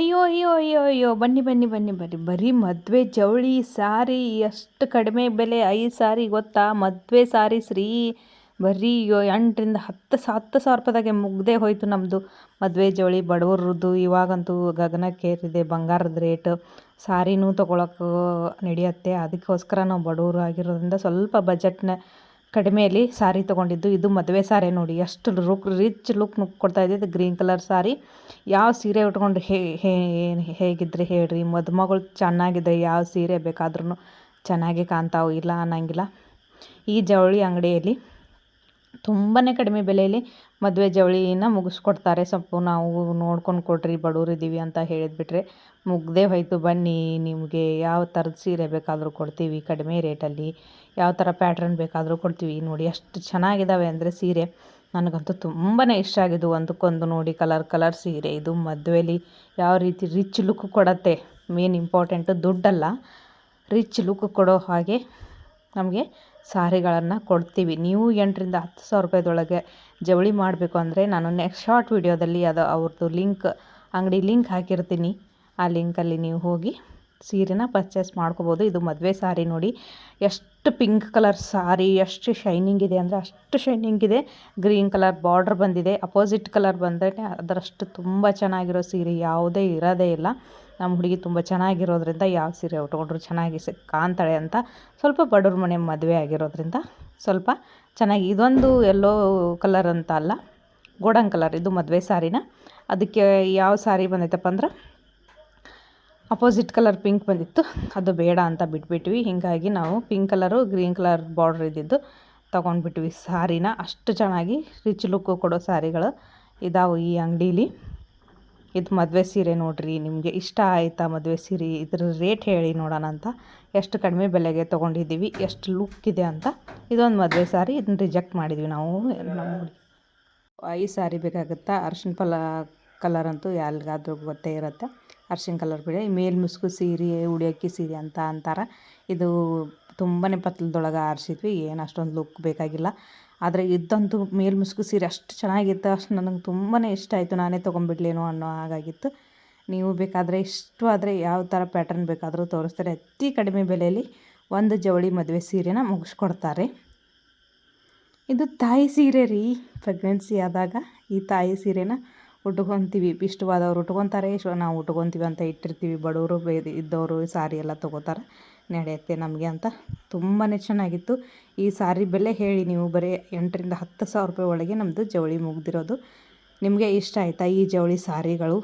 ಅಯ್ಯೋ ಅಯ್ಯೋ ಅಯ್ಯೋ ಅಯ್ಯೋ. ಬನ್ನಿ ಬನ್ನಿ ಬನ್ನಿ ಬನ್ನಿ. ಬರೀ ಮದುವೆ ಜವಳಿ ಸಾರಿ ಎಷ್ಟು ಕಡಿಮೆ ಬೆಲೆ. ಐದು ಸಾರಿ ಗೊತ್ತಾ? ಮದುವೆ ಸಾರಿ ಶ್ರೀ ಬರೀ ಅಯ್ಯೋ ಎಂಟರಿಂದ ಹತ್ತು ಹತ್ತು ಸಾವಿರ ರೂಪಾಯಿದಾಗೆ ಮುಗ್ದೇ ಹೋಯಿತು ನಮ್ಮದು ಮದುವೆ ಜವಳಿ. ಬಡವ್ರದ್ದು ಇವಾಗಂತೂ ಗಗನಕ್ಕೇರಿದೆ ಬಂಗಾರದ ರೇಟ್. ಸಾರಿನೂ ತೊಗೊಳಕ್ಕೆ ನಡೆಯುತ್ತೆ. ಅದಕ್ಕೋಸ್ಕರ ನಾವು ಬಡವರು ಆಗಿರೋದ್ರಿಂದ ಸ್ವಲ್ಪ ಬಜೆಟ್ನ ಕಡಿಮೆಯಲ್ಲಿ ಸಾರಿ ತೊಗೊಂಡಿದ್ದು. ಇದು ಮದುವೆ ಸಾರಿ ನೋಡಿ. ಎಷ್ಟು ಲುಕ್ ರಿಚ್ ಲುಕ್ ಕೊಡ್ತಾ ಇದ್ದಿದ್ದು ಗ್ರೀನ್ ಕಲರ್ ಸಾರಿ. ಯಾವ ಸೀರೆ ಉಟ್ಕೊಂಡು ಹೇ ಹೇಗಿದ್ರೆ ಹೇಳ್ರಿ? ಮದುಮಗಳು ಚೆನ್ನಾಗಿದೆ ಯಾವ ಸೀರೆ ಬೇಕಾದ್ರೂ ಚೆನ್ನಾಗಿ ಕಾಣ್ತಾವೆ ಇಲ್ಲ ಅನ್ನಂಗಿಲ್ಲ. ಈ ಜವಳಿ ಅಂಗಡಿಯಲ್ಲಿ ತುಂಬಾ ಕಡಿಮೆ ಬೆಲೆಯಲ್ಲಿ ಮದುವೆ ಜವಳಿನ ಮುಗಿಸ್ಕೊಡ್ತಾರೆ. ಸ್ವಲ್ಪ ನಾವು ನೋಡ್ಕೊಂಡು ಕೊಡ್ರಿ ಬಡವರಿದ್ದೀವಿ ಅಂತ ಹೇಳಿದ್ಬಿಟ್ರೆ ಮುಗ್ದೇ ಹೋಯ್ತು. ಬನ್ನಿ, ನಿಮಗೆ ಯಾವ ಥರದ ಸೀರೆ ಬೇಕಾದರೂ ಕೊಡ್ತೀವಿ, ಕಡಿಮೆ ರೇಟಲ್ಲಿ ಯಾವ ಥರ ಪ್ಯಾಟ್ರನ್ ಬೇಕಾದರೂ ಕೊಡ್ತೀವಿ. ನೋಡಿ ಎಷ್ಟು ಚೆನ್ನಾಗಿದ್ದಾವೆ ಅಂದರೆ ಸೀರೆ. ನನಗಂತೂ ತುಂಬಾ ಇಷ್ಟ ಆಗಿದ್ದು ಒಂದಕ್ಕೊಂದು ನೋಡಿ ಕಲರ್ ಕಲರ್ ಸೀರೆ. ಇದು ಮದುವೆಲಿ ಯಾವ ರೀತಿ ರಿಚ್ ಲುಕ್ ಕೊಡತ್ತೆ. ಮೇನ್ ಇಂಪಾರ್ಟೆಂಟು ದುಡ್ಡಲ್ಲ, ರಿಚ್ ಲುಕ್ ಕೊಡೋ ಹಾಗೆ ನಮಗೆ ಸಾರಿಗಳನ್ನು ಕೊಡ್ತೀವಿ. ನೀವು ಎಂಟರಿಂದ ಹತ್ತು ಸಾವಿರ ರೂಪಾಯಿದೊಳಗೆ ಜವಳಿ ಮಾಡಬೇಕು ಅಂದರೆ ನಾನು ನೆಕ್ಸ್ಟ್ ಶಾರ್ಟ್ ವಿಡಿಯೋದಲ್ಲಿ ಅದು ಅವ್ರದ್ದು ಲಿಂಕ್ ಅಂಗಡಿ ಲಿಂಕ್ ಹಾಕಿರ್ತೀನಿ. ಆ ಲಿಂಕಲ್ಲಿ ನೀವು ಹೋಗಿ ಸೀರೆನ ಪರ್ಚೇಸ್ ಮಾಡ್ಕೋಬೋದು. ಇದು ಮದುವೆ ಸಾರಿ ನೋಡಿ. ಎಷ್ಟು ಪಿಂಕ್ ಕಲರ್ ಸಾರಿ, ಎಷ್ಟು ಶೈನಿಂಗ್ ಇದೆ ಅಂದರೆ ಅಷ್ಟು ಶೈನಿಂಗ್ ಇದೆ. ಗ್ರೀನ್ ಕಲರ್ ಬಾರ್ಡ್ರ್ ಬಂದಿದೆ. ಅಪೋಸಿಟ್ ಕಲರ್ ಬಂದರೆ ಅದರಷ್ಟು ತುಂಬ ಚೆನ್ನಾಗಿರೋ ಸೀರೆ ಯಾವುದೇ ಇರೋದೇ ಇಲ್ಲ. ನಮ್ಮ ಹುಡುಗಿ ತುಂಬ ಚೆನ್ನಾಗಿರೋದ್ರಿಂದ ಯಾವ ಸೀರೆ ಉಟ್ಕೊಂಡ್ರು ಚೆನ್ನಾಗಿ ಸಿ, ಕಾಣ್ತಾಳೆ ಅಂತ ಸ್ವಲ್ಪ ಬಡವ್ರ ಮನೆ ಮದುವೆ ಆಗಿರೋದ್ರಿಂದ ಸ್ವಲ್ಪ ಚೆನ್ನಾಗಿ, ಇದೊಂದು ಎಲ್ಲೋ ಕಲರ್ ಅಂತ ಅಲ್ಲ ಗೋಡನ್ ಕಲರ್ ಇದು ಮದುವೆ ಸಾರಿನ. ಅದಕ್ಕೆ ಯಾವ ಸಾರಿ ಬಂದೈತಪ್ಪ ಅಂದ್ರೆ ಅಪೋಸಿಟ್ ಕಲರ್ ಪಿಂಕ್ ಬಂದಿತ್ತು. ಅದು ಬೇಡ ಅಂತ ಬಿಟ್ಬಿಟ್ವಿ. ಹೀಗಾಗಿ ನಾವು pink colour green colour border ಇದ್ದಿದ್ದು ತೊಗೊಂಡ್ಬಿಟ್ವಿ ಸಾರಿನ. ಅಷ್ಟು ಚೆನ್ನಾಗಿ ರಿಚ್ ಲುಕ್ಕು ಕೊಡೋ ಸಾರಿಗಳು ಇದಾವೆ ಈ ಅಂಗಡೀಲಿ. ಇದು ಮದುವೆ ಸೀರೆ ನೋಡಿರಿ, ನಿಮಗೆ ಇಷ್ಟ ಆಯಿತಾ ಮದುವೆ ಸೀರೆ? ಇದ್ರ ರೇಟ್ ಹೇಳಿ ನೋಡೋಣ ಅಂತ. ಎಷ್ಟು ಕಡಿಮೆ ಬೆಲೆಗೆ ತೊಗೊಂಡಿದ್ದೀವಿ, ಎಷ್ಟು ಲುಕ್ ಇದೆ ಅಂತ. ಇದೊಂದು ಮದುವೆ ಸಾರಿ, ಇದನ್ನ ರಿಜೆಕ್ಟ್ ಮಾಡಿದ್ವಿ ನಾವು. ಐದು ಸಾರಿ ಬೇಕಾಗುತ್ತಾ? ಅರ್ಶಿನ ಫಲ ಕಲರ್ ಅಂತೂ ಯಾರಿಗಾದ್ರೂ ಗೊತ್ತೇ ಇರುತ್ತೆ. ಅರ್ಶಿನ ಕಲರ್ ಬಿಡಿ. ಮೇಲ್ ಮುಸುಕು ಸೀರೆ ಉಡಿಯಕ್ಕಿ ಸೀರೆ ಅಂತ ಅಂತಾರೆ. ಇದು ತುಂಬಾ ಪತ್ಲದೊಳಗೆ ಆರಿಸಿದ್ವಿ. ಏನು ಅಷ್ಟೊಂದು ಲುಕ್ ಬೇಕಾಗಿಲ್ಲ. ಆದರೆ ಇದ್ದಂತೂ ಮೇಲ್ ಮುಸ್ಕು ಸೀರೆ ಅಷ್ಟು ಚೆನ್ನಾಗಿತ್ತು, ಅಷ್ಟು ನನಗೆ ತುಂಬಾ ಇಷ್ಟ ಆಯಿತು, ನಾನೇ ತೊಗೊಂಬಿಡ್ಲೇನೋ ಅನ್ನೋ ಹಾಗಾಗಿತ್ತು. ನೀವು ಬೇಕಾದರೆ ಇಷ್ಟು ಆದರೆ ಯಾವ ಥರ ಪ್ಯಾಟರ್ನ್ ಬೇಕಾದರೂ ತೋರಿಸ್ತಾರೆ. ಅತಿ ಕಡಿಮೆ ಬೆಲೆಯಲ್ಲಿ ಒಂದು ಜವಳಿ ಮದುವೆ ಸೀರೆನ ಮುಗಿಸ್ಕೊಡ್ತಾರೆ. ಇದು ತಾಯಿ ಸೀರೆ ರೀ. ಪ್ರೆಗ್ನೆನ್ಸಿ ಆದಾಗ ಈ ತಾಯಿ ಸೀರೆನ ಉಟ್ಕೊತೀವಿ. ಇಷ್ಟವಾದವ್ರು ಉಟ್ಕೊತಾರೆ, ಇಷ್ಟ ನಾವು ಉಟ್ಕೊತೀವಿ ಅಂತ ಇಟ್ಟಿರ್ತೀವಿ. ಬಡವರು ಇದ್ದವರು ಸಾರಿ ಎಲ್ಲ ತೊಗೋತಾರೆ. ನಡೆಯುತ್ತೆ ನಮಗೆ ಅಂತ. ತುಂಬಾ ಚೆನ್ನಾಗಿತ್ತು. ಈ ಸಾರಿ ಬೆಲೆ ಹೇಳಿ ನೀವು ಬರೀ ಎಂಟರಿಂದ ಹತ್ತು ಸಾವಿರ ರೂಪಾಯಿ ಒಳಗೆ ನಮ್ಮದು ಜವಳಿ ಮುಗ್ದಿರೋದು. ನಿಮಗೆ ಇಷ್ಟ ಆಯಿತಾ ಈ ಜವಳಿ ಸಾರಿಗಳು?